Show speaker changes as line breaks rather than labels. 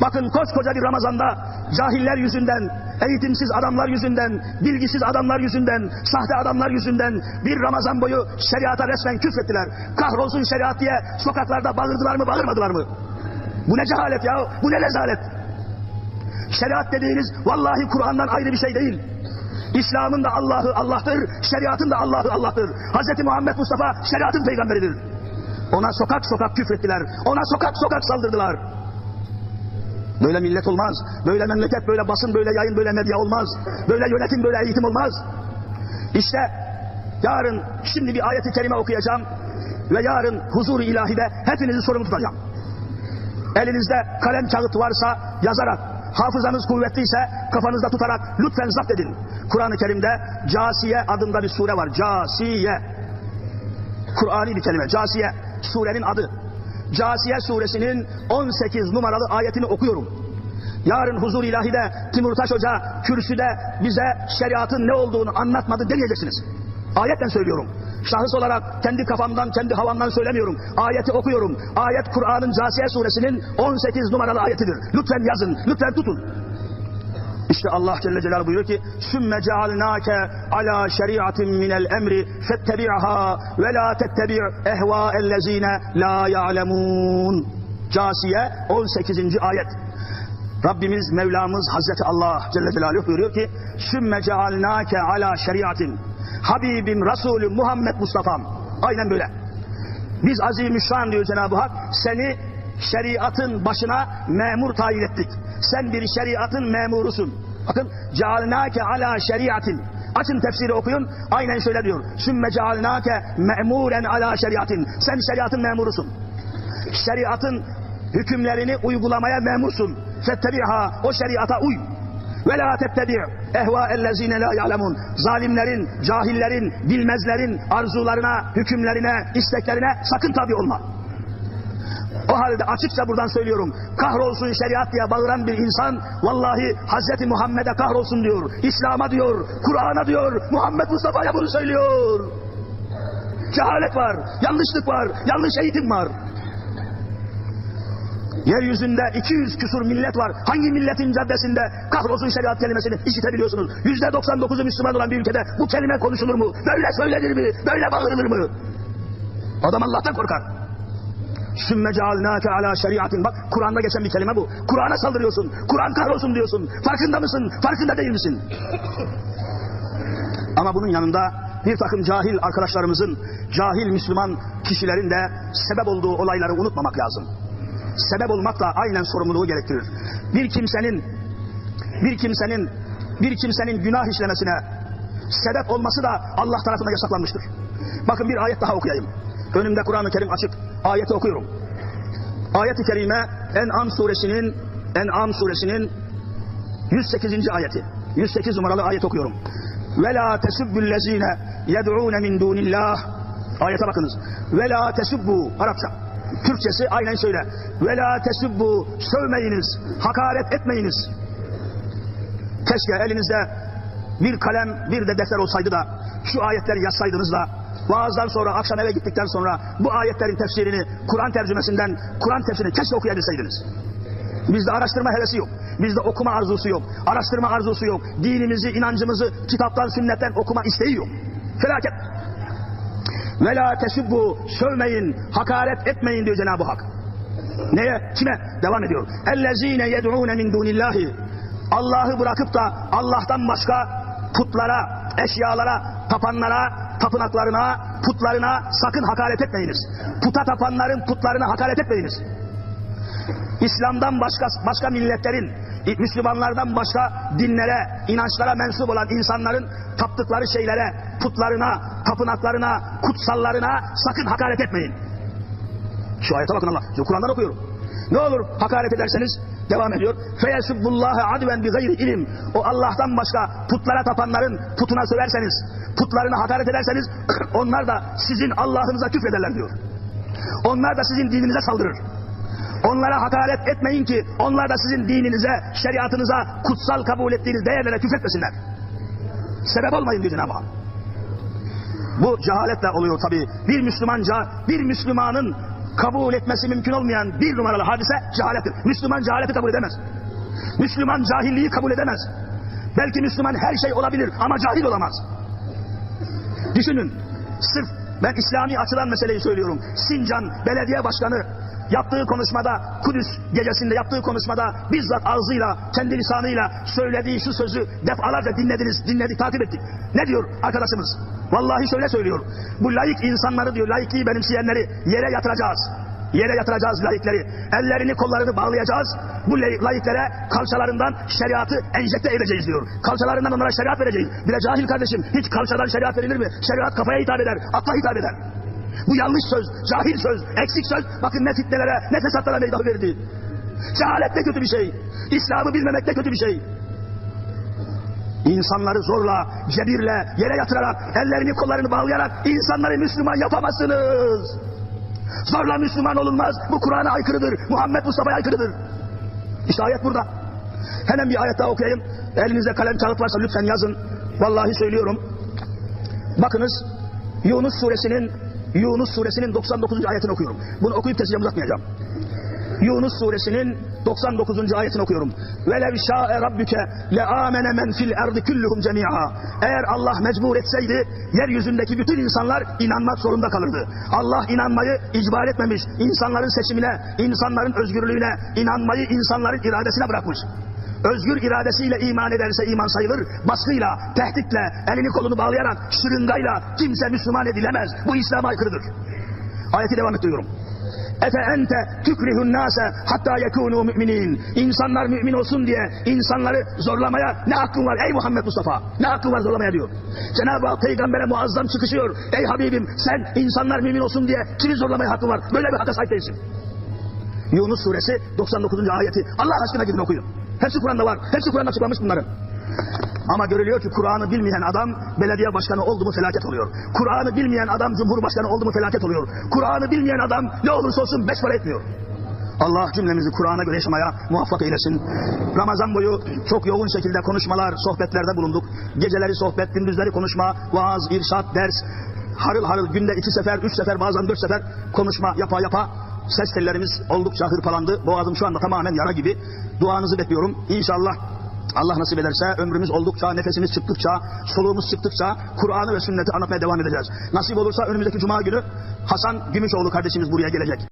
Bakın koskoca bir Ramazan'da cahiller yüzünden, eğitimsiz adamlar yüzünden, bilgisiz adamlar yüzünden, sahte adamlar yüzünden bir Ramazan boyu şeriata resmen küfrettiler. Kahrolsun şeriat diye sokaklarda bağırdılar mı bağırmadılar mı? Bu ne cehalet ya, bu ne rezalet. Şeriat dediğiniz vallahi Kur'an'dan ayrı bir şey değil. İslam'ın da Allah'ı Allah'tır, şeriatın da Allah'ı Allah'tır. Hz. Muhammed Mustafa şeriatın peygamberidir. Ona sokak sokak küfrettiler, ona sokak sokak saldırdılar. Böyle millet olmaz, böyle memleket, böyle basın, böyle yayın, böyle medya olmaz. Böyle yönetim, böyle eğitim olmaz. İşte yarın şimdi bir ayeti kerime okuyacağım ve yarın huzur-u ilahide hepinizi sorumlu tutacağım. Elinizde kalem kağıt varsa yazarak, hafızanız kuvvetliyse kafanızda tutarak lütfen zapt edin. Kur'an-ı Kerim'de Casiye adında bir sure var. Casiye. Kur'ani bir kelime. Casiye. Surenin adı. Casiye suresinin 18 numaralı ayetini okuyorum. Yarın huzur ilahide Timurtaş Hoca kürsüde bize şeriatın ne olduğunu anlatmadı demeyeceksiniz. Ayetten söylüyorum. Şahıs olarak kendi kafamdan, kendi havamdan söylemiyorum. Ayeti okuyorum. Ayet Kur'an'ın Casiye suresinin 18 numaralı ayetidir. Lütfen yazın, lütfen tutun. İşte Allah Celle Celaluhu buyuruyor ki sümme cealnake ala şeriatin minel emri fettebi'ha ve la tettebi' ehva'ellezine la ya'lemun. Casiye 18. ayet. Rabbimiz Mevlamız Hazreti Allah Celle Celaluhu buyuruyor ki sümme cealnake ala şeriatin Habibim Resulü Muhammed Mustafa'm. Aynen böyle. Biz azimüşşan diyor Cenab-ı Hak seni şeriatın başına memur tayin ettik. Sen bir şeriatın memurusun. Bakın cealnake ala şeriatin. Açın tefsiri okuyun. Aynen şöyle diyor. Sümme cealnake me'muren ala şeriatin. Sen şeriatın memurusun. Şeriatın hükümlerini uygulamaya memursun. Fettebiha o şeriata uy. Ve la tettebi' ehva ellezine la ya'lemun. Zalimlerin, cahillerin, bilmezlerin arzularına, hükümlerine, isteklerine sakın tabi olma. O halde açıkça buradan söylüyorum. Kahrolsun şeriat diye bağıran bir insan vallahi Hazreti Muhammed'e kahrolsun diyor. İslam'a diyor, Kur'an'a diyor, Muhammed Mustafa'ya bunu söylüyor. Cehalet var, yanlışlık var, yanlış eğitim var. Yeryüzünde 200 küsur millet var. Hangi milletin caddesinde kahrolsun şeriat kelimesini işitebiliyorsunuz? Yüzde 99'u Müslüman olan bir ülkede bu kelime konuşulur mu? Böyle söylenir mi? Böyle bağırılır mı? Adam Allah'tan korkar. Sümme cealnâke alâ şeriatin. Bak Kur'an'da geçen bir kelime bu. Kur'an'a saldırıyorsun. Kur'an kahrolsun diyorsun. Farkında mısın? Farkında değil misin? Ama bunun yanında bir takım cahil arkadaşlarımızın, cahil Müslüman kişilerin de sebep olduğu olayları unutmamak lazım. Sebep olmak da aynen sorumluluğu gerektirir. Bir kimsenin bir kimsenin bir kimsenin günah işlemesine sebep olması da Allah tarafından yasaklanmıştır. Bakın bir ayet daha okuyayım. Önümde Kur'an-ı Kerim açık. Ayeti okuyorum. Ayet-i Kerime En'am suresinin En'am suresinin 108. ayeti. 108 numaralı ayet okuyorum. Ve la tesubbüllezine yed'ûne min dûnillah. Ayete bakınız. Ve la tesubbu Arapça. Türkçesi aynen şöyle. Ve la tesubbu sövmeyiniz, hakaret etmeyiniz. Keşke elinizde bir kalem, bir de defter olsaydı da şu ayetleri yazsaydınız da vaazdan sonra, akşam eve gittikten sonra bu ayetlerin tefsirini, Kur'an tercümesinden, Kur'an tefsirini keşke okuyabilseydiniz. Bizde araştırma hevesi yok. Bizde okuma arzusu yok. Araştırma arzusu yok. Dinimizi, inancımızı kitaptan, sünnetten okuma isteği yok. Felaket. Ve la tesubbu sövmeyin, hakaret etmeyin diyor Cenab-ı Hak. Neye? Kime? Devam ediyor. Ellezine yed'ûne min dunillahi. Allah'ı bırakıp da Allah'tan başka putlara, eşyalara, tapanlara, tapınaklarına, putlarına sakın hakaret etmeyiniz. Puta tapanların putlarına hakaret etmeyiniz. İslam'dan başka başka milletlerin, Müslümanlardan başka dinlere, inançlara mensup olan insanların taptıkları şeylere, putlarına, tapınaklarına, kutsallarına sakın hakaret etmeyin. Şu ayete bakın Allah. Kur'an'dan okuyorum. Ne olur hakaret ederseniz devam ediyor. Feyesubbullaha adven bi gayri ilim. O Allah'tan başka putlara tapanların putuna söverseniz, putlarına hakaret ederseniz onlar da sizin Allah'ınıza küfrederler diyor. Onlar da sizin dininize saldırır. Onlara hakaret etmeyin ki onlar da sizin dininize, şeriatınıza, kutsal kabul ettiğiniz değerlere küfretmesinler. Sebep olmayın diyor Cenab-ı Hak. Bu cehaletle oluyor tabi. Bir Müslümanca, bir Müslümanın kabul etmesi mümkün olmayan bir numaralı hadise cehalettir. Müslüman cehaleti kabul edemez. Müslüman cahilliği kabul edemez. Belki Müslüman her şey olabilir ama cahil olamaz. Düşünün, sırf ben İslami açıdan meseleyi söylüyorum. Sincan Belediye Başkanı yaptığı konuşmada, Kudüs gecesinde yaptığı konuşmada bizzat ağzıyla, kendi lisanıyla söylediği şu sözü defalarca dinlediniz, dinledik, takip ettik. Ne diyor arkadaşımız? Vallahi şöyle söylüyor. Bu layık insanları diyor, laikliği benimseyenleri yere yatıracağız. Yere yatıracağız layıkları. Ellerini kollarını bağlayacağız. Bu lay- layıklara kalçalarından şeriatı enjekte edeceğiz diyor. Kalçalarından onlara şeriat vereceğiz. Bir de cahil kardeşim hiç kalçadan şeriat verilir mi? Şeriat kafaya hitap eder, akla hitap eder. Bu yanlış söz, cahil söz, eksik söz. Bakın ne fitnelere, ne fesatlara meydan verdi. Cehalet de kötü bir şey. İslam'ı bilmemek de kötü bir şey. İnsanları zorla, cebirle, yere yatırarak, ellerini kollarını bağlayarak insanları Müslüman yapamazsınız. Zorla Müslüman olunmaz. Bu Kur'an'a aykırıdır. Muhammed Mustafa'ya aykırıdır. İşte ayet burada. Hemen bir ayet daha okuyayım. Elinizde kalem kağıt varsa lütfen yazın. Vallahi söylüyorum. Bakınız Yunus suresinin Yunus suresinin 99. ayetini okuyorum. Bunu okuyup teslim uzatmayacağım. Yunus suresinin 99. ayetini okuyorum. Velev şa'e rabbuke le amene men fil erdi kulluhum cemi'a. Eğer Allah mecbur etseydi yeryüzündeki bütün insanlar inanmak zorunda kalırdı. Allah inanmayı icbar etmemiş. İnsanların seçimine, insanların özgürlüğüne, inanmayı insanların iradesine bırakmış. Özgür iradesiyle iman ederse iman sayılır. Baskıyla, tehditle, elini kolunu bağlayarak, şırıngayla kimse Müslüman edilemez. Bu İslam'a aykırıdır. Ayeti devam ettiriyorum. Efe ente tükrihun nase hatta yekunu müminin. İnsanlar mümin olsun diye insanları zorlamaya ne hakkın var ey Muhammed Mustafa? Ne hakkın var zorlamaya diyor. Cenab-ı Hak peygambere muazzam çıkışıyor. Ey Habibim sen insanlar mümin olsun diye kimi zorlamaya hakkın var? Böyle bir hakka sahip değilsin. Yunus suresi 99. ayeti. Allah aşkına gidin okuyun. Hepsi Kur'an'da var. Hepsi Kur'an'da açıklanmış bunların. Ama görülüyor ki Kur'an'ı bilmeyen adam belediye başkanı oldu mu felaket oluyor. Kur'an'ı bilmeyen adam cumhurbaşkanı oldu mu felaket oluyor. Kur'an'ı bilmeyen adam ne olursa olsun beş para etmiyor. Allah cümlemizi Kur'an'a göre yaşamaya muvaffak eylesin. Ramazan boyu çok yoğun şekilde konuşmalar, sohbetlerde bulunduk. Geceleri sohbet, gündüzleri konuşma, vaaz, irşat, ders. Harıl harıl günde iki sefer, üç sefer, bazen dört sefer konuşma yapa yapa ses tellerimiz oldukça hırpalandı. Boğazım şu anda tamamen yara gibi. Duanızı bekliyorum. İnşallah Allah nasip ederse ömrümüz oldukça, nefesimiz çıktıkça, soluğumuz çıktıkça Kur'an'ı ve sünneti anlatmaya devam edeceğiz. Nasip olursa önümüzdeki cuma günü Hasan Gümüşoğlu kardeşimiz buraya gelecek.